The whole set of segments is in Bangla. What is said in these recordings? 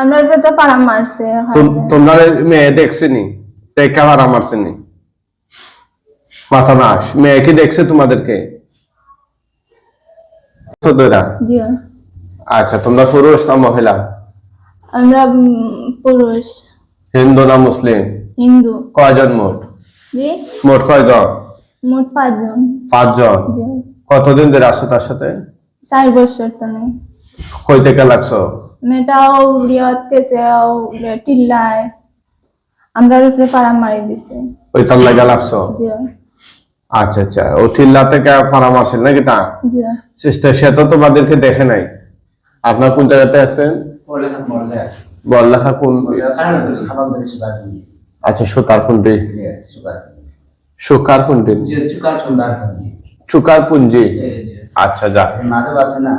আমরা উপরে তো পাড়া মারছে তোমরা মেয়ে দেখছিনি দেখা ভাড়া মারছিনি মাথা নাশ। মেয়ে কি দেখছে তোমাদেরকে? আচ্ছা তোমরা পুরুষ না মহিলা? আমরা পুরুষ। হিন্দু না মুসলিম? হিন্দু। কয়জন মোট? মোট কয়জন? মোট পাঁচজন। পাঁচজন? কতদিন ধরে আসো তার সাথে? চার বছর তো কই থেকে লাগছো? মেয়েটাও রিয়ত ও টিল্লায় আমরা উপরে পাড়া মারি দিছে। ওই তার লাগা লাগছো? জি। আচ্ছা আচ্ছা। ও চিল্লা থেকে ফারা মারছিল নাকি তা? জি। সিস্টার সে তো তোমাদেরকে দেখে নাই। আপনার কোন জায়গাতে মরলে বললেখা কোন? আচ্ছা সুতার কুন্ডি সুকার কুন্ডি চুকার পুঞ্জি আচ্ছা যা। মাধব আছে না?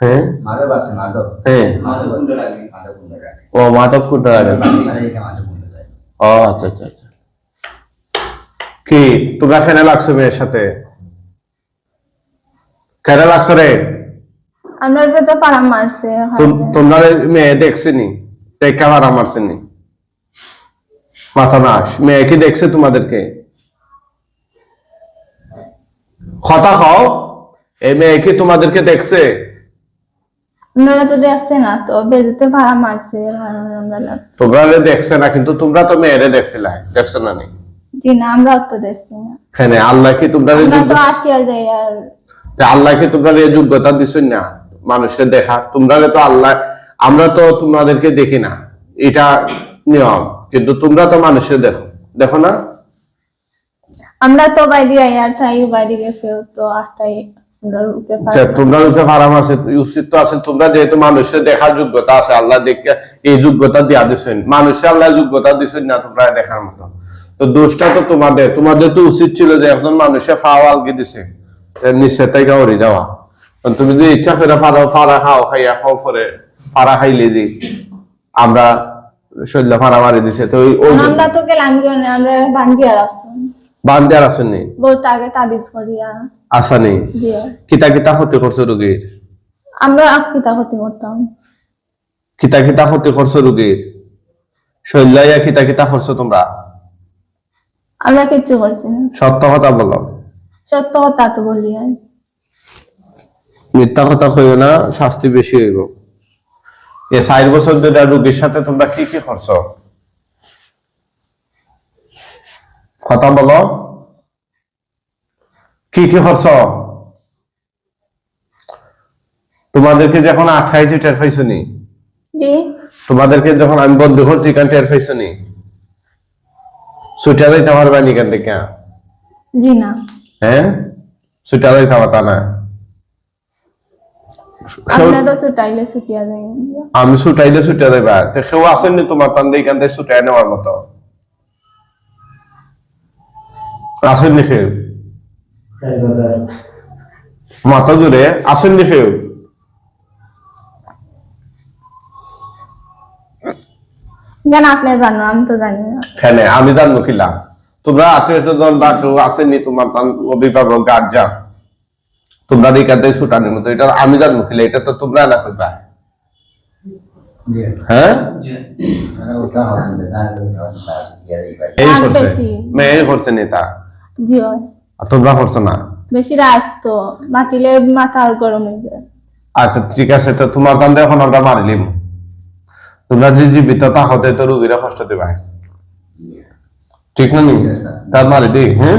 হ্যাঁ? মাধব আছে মাধব। হ্যাঁ। মাধব ও মাধব আচ্ছা আচ্ছা আচ্ছা। কি তোমরা কেন লাগছো মেয়ের সাথে? কেন লাগছো রে? আমরা তো পাড়া মারছে তোমরা মেয়ে দেখছিনি? দেখা ভাড়া মারছিনি? মাথা নাশ। মেয়ে কি দেখছে তোমাদেরকে? কথা খাও এই মেয়ে কি তোমাদেরকে দেখছে? ওনারা তো দেখছে না তো বেজেতে ভাড়া মারছে তোমরা দেখছে না কিন্তু তোমরা তো মেয়েরে দেখছিলে দেখছ না নি? জি না আমরা তো দেখছি না। হ্যাঁ আল্লাহ কি তোমরা রে আমরা তো যোগ্য- আটকে যাই আর তা আল্লাহ কি তোমরা রে যোগ্যতা দিচ্ছেন না মানুষের দেখা তোমরা তো আল্লাহ আমরা তো তোমাদেরকে দেখি না এটা নিয়ম কিন্তু তোমরা তো মানুষের দেখো দেখো না? আমরা তো বাইরে আই আর তাই বাইরে গেছে তো আটটাই তোমরা আছে উচিত তো আছে। তোমরা যেহেতু মানুষের দেখার যোগ্যতা আছে আল্লাহ দেখে এই যোগ্যতা দিয়া দিচ্ছেন মানুষের আল্লাহ যোগ্যতা দিচ্ছেন না তোমরা দেখার মতো। তো দোষটা তো তোমাদের। তোমাদের তো উচিত ছিল যে এখন মানুষে ফাও আলগি দিছে। নিচে থেকে ওরে যাওয়া তুমি যদি ইচ্ছা করে ফারা ফারা খাও খাইয়া খাও পরে ফারা খাইলে দি আমরা শৈল্য ফারা মারি দিছে। তো ওই আমরা তো গেলাম কি আমরা বান্ধি আর আসুন বহুত আগে তাবিজ করিয়া। আসানি কিতা কিতা হতে করছে রোগীর আমরা আকিতা ক্ষতি করতাম। কিতা কিতা হতে করছ রোগীর শৈলাইয়া কিতা কিতা করছ তোমরা? আমরা কিচ্ছু করছি না। সত্য কথা বলো সত্য কথা তো বলি মিথ্যা কথা কইও না শাস্তি বেশি হইব। এ ষাট বছর ধরে রোগীর সাথে তোমরা কি কি করছ কথা বলো। কি কি করছ? তোমাদেরকে যখন আটকাইছি টের পাইছো নি তোমাদেরকে যখন আমি বন্ধ করছি এখান টের পাইছো নি ছুটিয়া যাইতে পারবা নি এখান থেকে জি না। হ্যাঁ ছুটিয়া যাইতে পারতা না? আমি ছুটাইলে ছুটিয়া যাইবা। তো কেউ আসেননি তোমার তান্ডে এখান থেকে ছুটাই নেওয়ার মতো? আসেননি কেউ মাথা জুড়ে আসেননি কেউ কেন আপনি জানো আমি তো জানি না। হ্যাঁ আমি জানব কিলা তোমরা আত্মীয় স্বজন বা কেউ আসেননি তোমার অভিভাবক গার্জিয়ান তোমরা এখান থেকে ছুটানোর মতো এটা আমি জানব কিলা এটা তো তোমরা না করবা। হ্যাঁ? এই। মেয়ে করছে নেতা। জি আর তোমরা করছ না? বেশি রাত তো মাতিলে মাথা গরম হয়ে যায়। আচ্ছা ঠিক আছে তো তোমার তান্ডে এখন আমরা মারিলিম তোমরা যে জীবিত তাহতে তো রুগীরা কষ্ট দিবা। ঠিক না নি? তার মারি দি হ্যাঁ?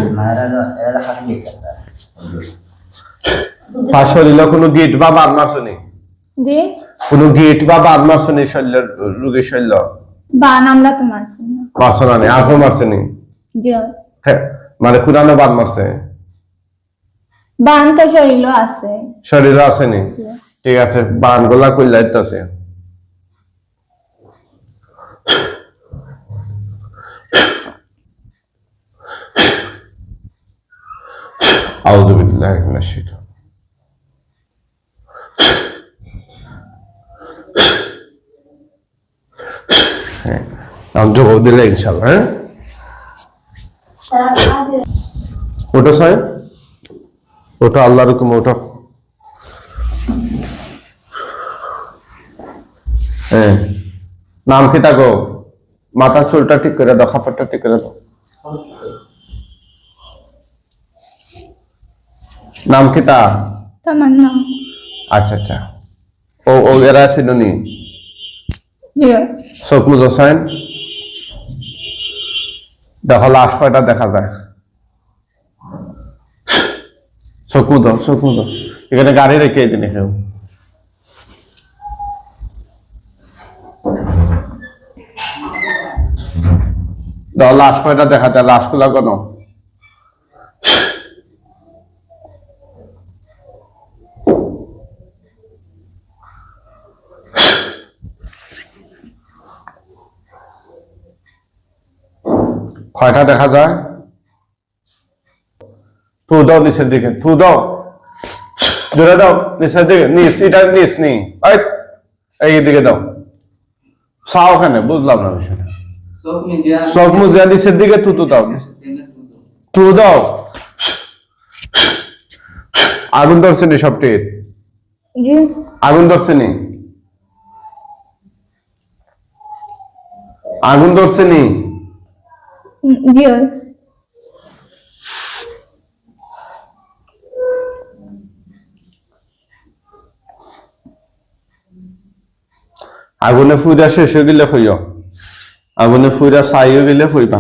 আর শরীরে কোনো গিট বা বাদ মারছনি জি। কোনো গিট বা বাদ মারছনি শরীরের রুগীর শরীর বান আমরা তো মারছি না। মারছ না নি আঁখো মারছনি জি হয়। হ্যাঁ। মানে কুরানো বাদ মারছে বান তো শরীরও আছে শরীরে আসেনি জি। ঠিক আছে বান গোলা কইলাইতে আছে أعوذ بالله من الشيطان হ্যাঁ আমি জবাব দিলে ইনশাল্লাহ হ্যাঁ ওটা সাহেব? ওটা আল্লাহর হুকুম ওটা। হ্যাঁ নাম কি থাকো মাথার চুলটা ঠিক করে দাও খাপড়টা ঠিক করে দাও। নাম কি তা? তামান্না। আচ্ছা আচ্ছা। ও ও এরা ছিল নি? জি চোখ হোসেন? দেখো লাশ কয়টা দেখা যায়? চকু দো চকু দো এখানে গাড়ি রেখে দিন কেউ লাশ কয়টা দেখা যায়? লাশগুলা কেন? কয়টা দেখা যায়? তু দাও নিচের দিকে তু দাও। জোরে দাও নিচের দিকে নিচ এটা নিচ নি। এই, দিকে দাও। চাও ওখানে বুঝলাম না বিষয়টা। সব মুজিয়া নিচের দিকে তু তু দাও। তু দাও। আগুন ধরছে নি সবটির জি। আগুন ধরছে নি? আগুন ধরছে নি? জি আগুনে ফুইরা শেষ হয়ে গেলে হইও আগুনে ফুইরা ছাই হয়ে গেলে হইবা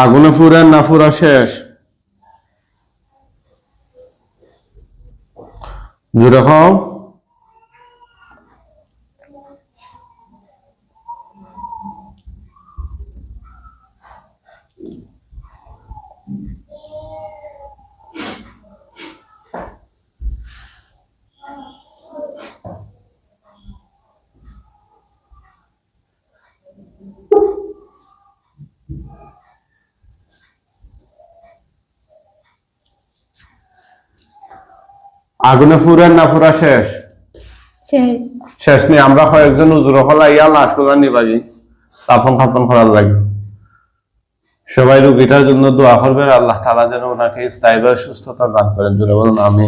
আগুনে ফুরে না ফুরা শেষ। জোরে খাও। আগুনে ফুরা না ফুরা শেষ? শেষ। শেষ নেই আমরা কয়েকজন উজুর হলা ইয়া লাশ করার নিবাজি স্থাপন স্থাপন করার লাগে সবাই রুগীটার জন্য দোয়া করবেন আল্লাহ তালা যেন ওনাকে স্থায়ীভাবে সুস্থতা দান করেন। জোরে বলুন আমি